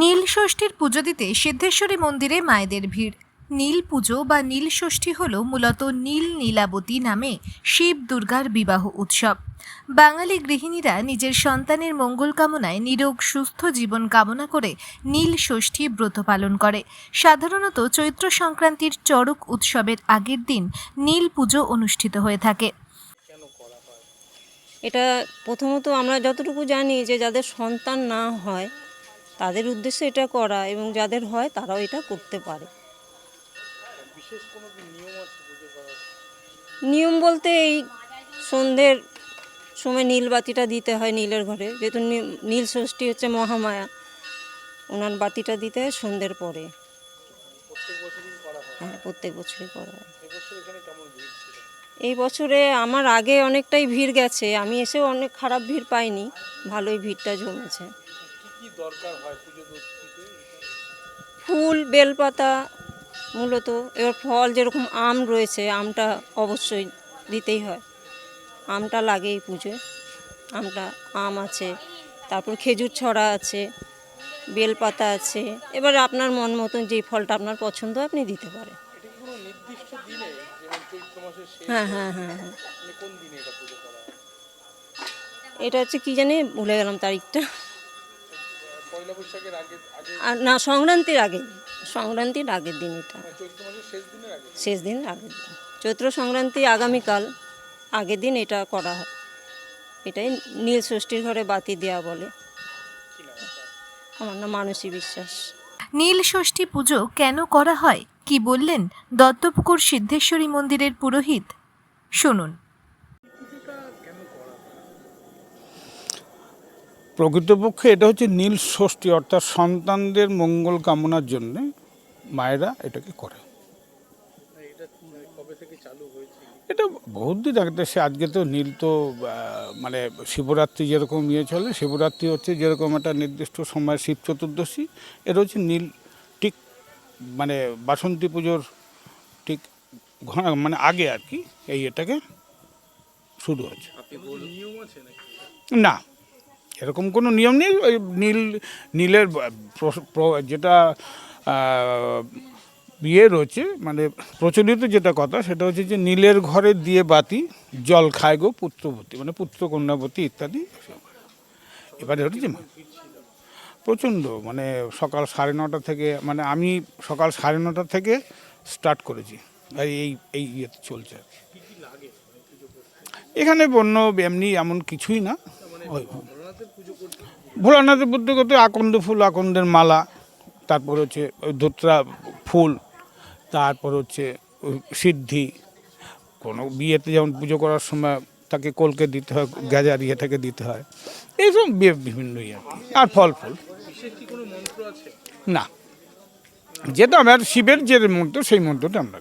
নীল ষষ্ঠীর পুজো দিতে সিদ্ধেশ্বরী মন্দিরে মায়েদের ভিড়। নীল পুজো বা নীল ষষ্ঠী হল মূলত নীল নীলাবতী নামে শিব দুর্গার বিবাহ উৎসব। বাঙালি গৃহিণীরা নিজের সন্তানের মঙ্গল কামনায় নিরোগ, সুস্থ জীবন কামনা করে নীল ষষ্ঠী ব্রত পালন করে। সাধারণত চৈত্র সংক্রান্তির চড়ক উৎসবের আগের দিন নীল পুজো অনুষ্ঠিত হয়ে থাকে। এটা প্রথমত আমরা যতটুকু জানি যে যাদের সন্তান না হয় তাদের উদ্দেশ্যে এটা করা এবং যাদের হয় তারাও এটা করতে পারে। নিয়ম বলতে এই সন্ধ্যের সময় নীল বাতিটা দিতে হয় নীলের ঘরে। যেহেতু নীল ষষ্ঠী হচ্ছে মহামায়া ওনার বাতিটা দিতে হয় সন্ধ্যের পরে। হ্যাঁ? প্রত্যেক বছরই করা হয়। এই বছরে আমার আগে অনেকটাই ভিড় গেছে। আমি এসেও অনেক খারাপ ভিড় পাইনি। ভালোই ভিড়টা জমেছে। ফুল বেলপাতা মূলত এবার ফল যেরকম আম রয়েছে আমটা অবশ্যই দিতেই হয়। আমটা লাগে এই পুজোয়। আমটা আম আছে তারপর খেজুর ছড়া আছে বেলপাতা আছে। এবার আপনার মন মতন যেই ফলটা আপনার পছন্দ আপনি দিতে পারেন। হ্যাঁ হ্যাঁ হ্যাঁ হ্যাঁ? এটা হচ্ছে কি জানি ভুলে গেলাম তারিখটা। আর না সংক্রান্তির আগে সংক্রান্তির আগের দিন এটা। শেষ দিন আগের দিন। চৈত্র সংক্রান্তি আগামীকাল আগের দিন এটা করা হয়। এটাই নীল ষষ্ঠীর ঘরে বাতি দেওয়া বলে। আমার নাম মানসী বিশ্বাস। নীল ষষ্ঠী পুজো কেন করা হয় কি বললেন দত্তপুকুর সিদ্ধেশ্বরী মন্দিরের পুরোহিত? শুনুন। প্রকৃতপক্ষে এটা হচ্ছে নীল ষষ্ঠী অর্থাৎ সন্তানদের মঙ্গল কামনার জন্য মায়েরা এটাকে করে। এটা বহুত দিন আগে সে আজকে তো নীল তো মানে শিবরাত্রি যেরকম ইয়ে চলে শিবরাত্রি হচ্ছে যেরকম একটা নির্দিষ্ট সময় শিব চতুর্দশী এটা হচ্ছে নীল ঠিক মানে বাসন্তী পুজোর ঠিক ঘ- মানে আগে আর কি এই এটাকে শুরু হচ্ছে না এরকম কোনো নিয়ম নেই, ওই নীল, নীলের যেটা ইয়ে রয়েছে মানে প্রচলিত যেটা কথা, সেটা হচ্ছে যে নীলের ঘরে দিয়ে বাতি, জল খায় গো পুত্রবতী মানে পুত্র কন্যাবতী ইত্যাদি এবারে হচ্ছে প্রচণ্ড মানে সকাল সাড়ে নটা থেকে মানে আমি সকাল সাড়ে নটা থেকে স্টার্ট করেছি আর এই এই ইয়েতে চলছে। এখানে বন্য এমনি এমন কিছুই না ভোলানাথের বুদ্ধ করতে আকন্দ ফুল, আকন্দের মালা, তারপর হচ্ছে ওই ধোত্রা ফুল, তারপর হচ্ছে সিদ্ধি। কোনো বিয়েতে যেমন পুজো করার সময় তাকে কলকে দিতে হয়, গাজার ইয়েটাকে দিতে হয়, এইসব বি- বিভিন্ন ইয়ে। আর আর ফল ফুল। না। যেটা আমার শিবের যে মন্ত্র, সেই মন্ত্রটা আমরা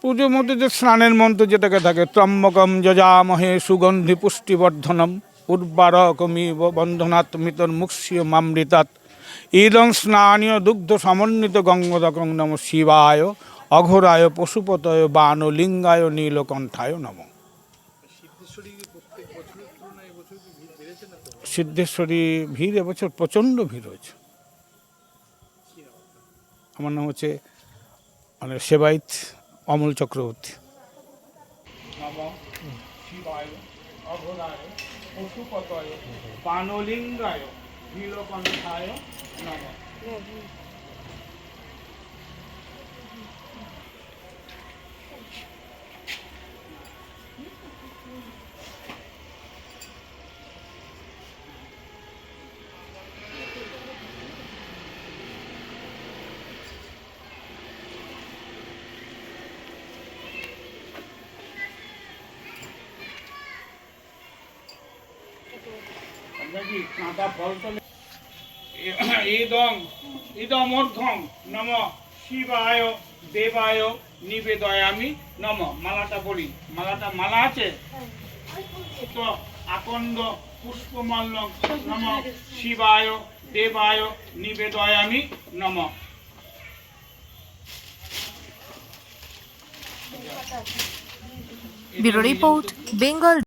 দিই পুজো মধ্যে যে স্নানের মন্ত্র যেটাকে থাকে ত্রম্বকম যজামহে সুগন্ধি পুষ্টিবর্ধনম উর্বারকমিব বন্ধনাত্মিতর মুক্ষীয় মামৃতাত ইদং স্নানীয় দুগ্ধ সমন্বিত গঙ্গদকং নম শিবায় অঘোরায় পশুপতয় বান লিঙ্গায় নীলকণ্ঠায় নম। সিদ্ধেশ্বরী ভিড় এবছর প্রচণ্ড ভিড় হয়েছে। আমার নাম হচ্ছে মানে সেবাইত অমল চক্রবর্তী। পানলিঙ্গায় নীলকণ্ঠায় নম। নম শিবায়, দেবায়, নিবেদয়ামি নম। মালাটা বলি, মালাটা, মালা আছে? তো আকন্দ নম। শিবায়, দেবায়, নিবেদয়ামি নম। রিপোর্ট, বেঙ্গল